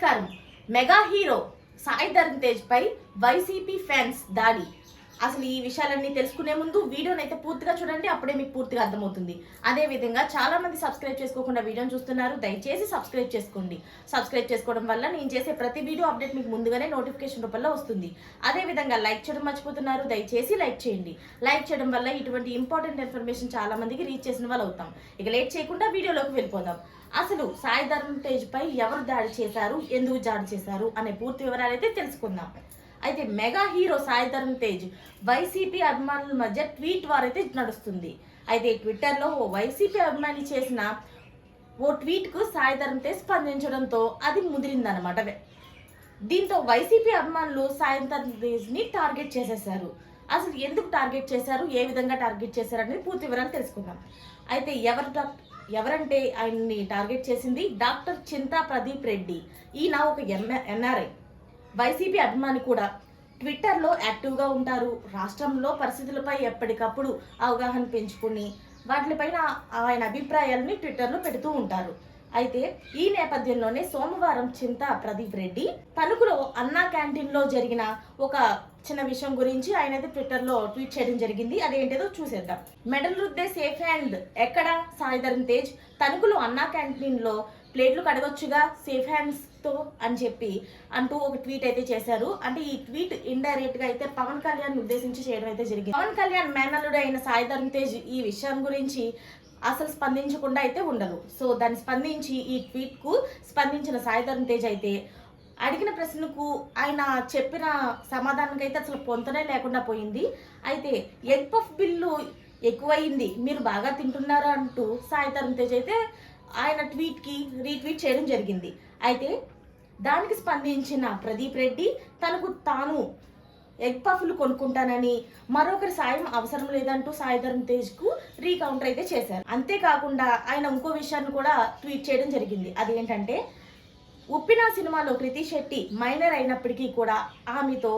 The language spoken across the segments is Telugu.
నమస్కారం. మెగా హీరో సాయి ధరమ్ తేజ్ పై వైసీపీ ఫ్యాన్స్ దాడి. అసలు ఈ విషయాలన్నీ తెలుసుకునే ముందు వీడియోని అయితే పూర్తిగా చూడండి అప్పుడే మీకు పూర్తిగా అర్థమవుతుంది. అదే విధంగా చాలా మంది సబ్స్క్రైబ్ చేసుకోకుండా వీడియోని చూస్తున్నారు దయచేసి సబ్స్క్రైబ్ చేసుకోండి. సబ్స్క్రైబ్ చేసుకోవడం వల్ల నేను చేసే ప్రతి వీడియో అప్డేట్ మీకు ముందుగానే నోటిఫికేషన్ రూపంలో వస్తుంది. అదే విధంగా లైక్ చేయడం మర్చిపోతున్నారు దయచేసి లైక్ చేయండి. లైక్ చేయడం వల్ల ఇటువంటి ఇంపార్టెంట్ ఇన్ఫర్మేషన్ చాలా మందికి రీచ్ చేసిన వాళ్ళు అవుతాం. ఇక లేట్ చేయకుండా వీడియోలోకి వెళ్ళిపోదాం. అసలు సాయి ధర్మ తేజ్ పై ఎవరు దాడి చేశారు ఎందుకు దాడి చేశారు అనే పూర్తి వివరాలు అయితే తెలుసుకుందాం. అయితే mega hero Sai Dharam Tej YCP అభిమానుల మధ్య ట్వీట్ వార్ అయితే నడుస్తుంది. అయితే ట్విట్టర్లో ఓ వైసీపీ అభిమాని చేసిన ఓ ట్వీట్కు సాయి ధరమ్ తేజ్ స్పందించడంతో అది ముదిరిందనమాట దీంతో వైసీపీ అభిమానులు సాయి ధరమ్ తేజ్ని టార్గెట్ చేసేశారు. అసలు ఎందుకు టార్గెట్ చేశారు? ఏ విధంగా టార్గెట్ చేశారు అనేది పూర్తి వివరాలు తెలుసుకుందాం. అయితే ఎవరు ఎవరంటే ఆయన్ని టార్గెట్ చేసింది డాక్టర్ చింతా ప్రదీప్ రెడ్డి. ఈయన ఒక ఎన్ఆర్ఐ వైసీపీ అభిమాని కూడా ట్విట్టర్లో యాక్టివ్గా ఉంటారు. రాష్ట్రంలో పరిస్థితులపై ఎప్పటికప్పుడు అవగాహన పెంచుకుని వాటిపైన ఆయన అభిప్రాయాలని ట్విట్టర్లో పెడుతూ ఉంటారు. అయితే ఈ నేపథ్యంలోనే సోమవారం చింత ప్రదీప్ రెడ్డి తణుకులో అన్నా క్యాంటీన్లో జరిగిన ఒక చిన్న విషయం గురించి ఆయన అయితే ట్విట్టర్లో ట్వీట్ చేయడం జరిగింది. అదేంటేదో చూసేద్దాం. మెడల్ రుద్దే సేఫ్ హ్యాండ్ ఎక్కడ? సాయిధరం తేజ్ తణుకులో అన్నా క్యాంటీన్లో ప్లేట్లు కడగొచ్చుగా? సేఫ్ హ్యాండ్స్ తో అని చెప్పి అంటూ ఒక ట్వీట్ అయితే చేశారు. అంటే ఈ ట్వీట్ ఇండైరెక్ట్గా అయితే పవన్ కళ్యాణ్ ఉద్దేశించి చేయడం అయితే జరిగింది. పవన్ కళ్యాణ్ మేనల్లుడు అయిన సాయి ధరమ్ తేజ్ ఈ విషయం గురించి అసలు స్పందించకుండా అయితే ఉండదు సో దాన్ని స్పందించి ఈ ట్వీట్కు స్పందించిన సాయి ధరమ్ తేజ్ అయితే అడిగిన ప్రశ్నకు ఆయన చెప్పిన సమాధానానికి అయితే అసలు పొంతనే లేకుండా పోయింది. అయితే ఎగ్ పఫ్ బిల్లు ఎక్కువయింది మీరు బాగా తింటున్నారు అంటూ సాయి తరుణ్ తేజ్ అయితే ఆయన ట్వీట్కి రీట్వీట్ చేయడం జరిగింది. అయితే దానికి స్పందించిన ప్రదీప్ రెడ్డి తనకు తాను ఎగ్ పఫ్లు కొనుక్కుంటానని మరొకరి సాయం అవసరం లేదంటూ సాయి ధరమ్ తేజ్కు రీకౌంటర్ అయితే చేశారు. అంతేకాకుండా ఆయన ఇంకో విషయాన్ని కూడా ట్వీట్ చేయడం జరిగింది. అదేంటంటే ఉప్పిన సినిమాలో కృతి శెట్టి మైనర్ అయినప్పటికీ కూడా ఆమెతో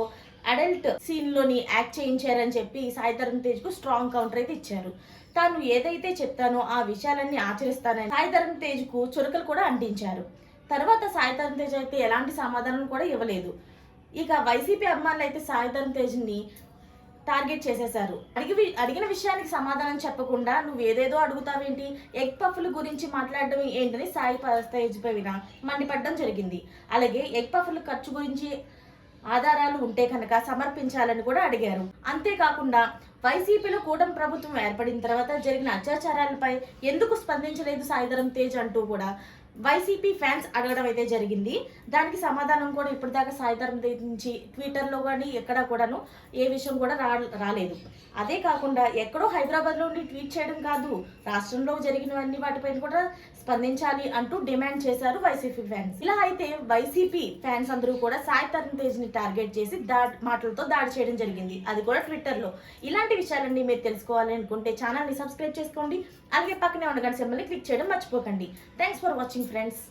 అడల్ట్ సీన్లోని యాక్ట్ చేయించారని చెప్పి సాయి తేజ్కు స్ట్రాంగ్ కౌంటర్ అయితే ఇచ్చారు. తాను ఏదైతే చెప్తానో ఆ విషయాలన్నీ ఆచరిస్తానని సాయి ధరమ్ తేజ్కు చురకలు కూడా అంటించారు. తర్వాత సాయి తేజ్ అయితే ఎలాంటి సమాధానం కూడా ఇవ్వలేదు. ఇక వైసీపీ అభిమానులు అయితే సాయి తేజ్ని టార్గెట్ చేసేశారు. అడిగి అడిగిన విషయానికి సమాధానం చెప్పకుండా నువ్వు ఏదేదో అడుగుతావేంటి? ఎగ్ పఫ్ల గురించి మాట్లాడడం ఏంటని సాయి తేజ్ పైన మండిపడడం జరిగింది. అలాగే ఎగ్ పఫ్ల ఖర్చు గురించి ఆధారాలు ఉంటే కనుక సమర్పించాలని కూడా అడిగారు. అంతేకాకుండా వైసీపీలో కూటమి ప్రభుత్వం ఏర్పడిన తర్వాత జరిగిన అత్యాచారాలపై ఎందుకు స్పందించలేదు సాయిధరం తేజ్ అంటూ కూడా వైసీపీ ఫ్యాన్స్ అడగడం అయితే జరిగింది. దానికి సమాధానం కూడా ఇప్పటిదాకా సాయంత్రం తేజ్ నుంచి ట్విట్టర్లో కానీ ఎక్కడా కూడాను ఏ విషయం కూడా రా రాలేదు. అదే కాకుండా ఎక్కడో హైదరాబాద్లో ఉండి ట్వీట్ చేయడం కాదు. రాష్ట్రంలో జరిగినవన్నీ వాటిపైన కూడా స్పందించాలి అంటూ డిమాండ్ చేశారు వైసీపీ ఫ్యాన్స్. ఇలా అయితే వైసీపీ ఫ్యాన్స్ అందరూ కూడా సాయి తరుణ్ తేజ్ని టార్గెట్ చేసి దా మాటలతో దాడి చేయడం జరిగింది. అది కూడా ట్విట్టర్లో. ఇలాంటి విషయాలన్నీ మీరు తెలుసుకోవాలి అనుకుంటే ని సబ్స్క్రైబ్ చేసుకోండి. అలాగే పక్కనే ఉన్న గంట సింబల్ని క్లిక్ చేయడం మర్చిపోకండి. Thanks for watching. friends.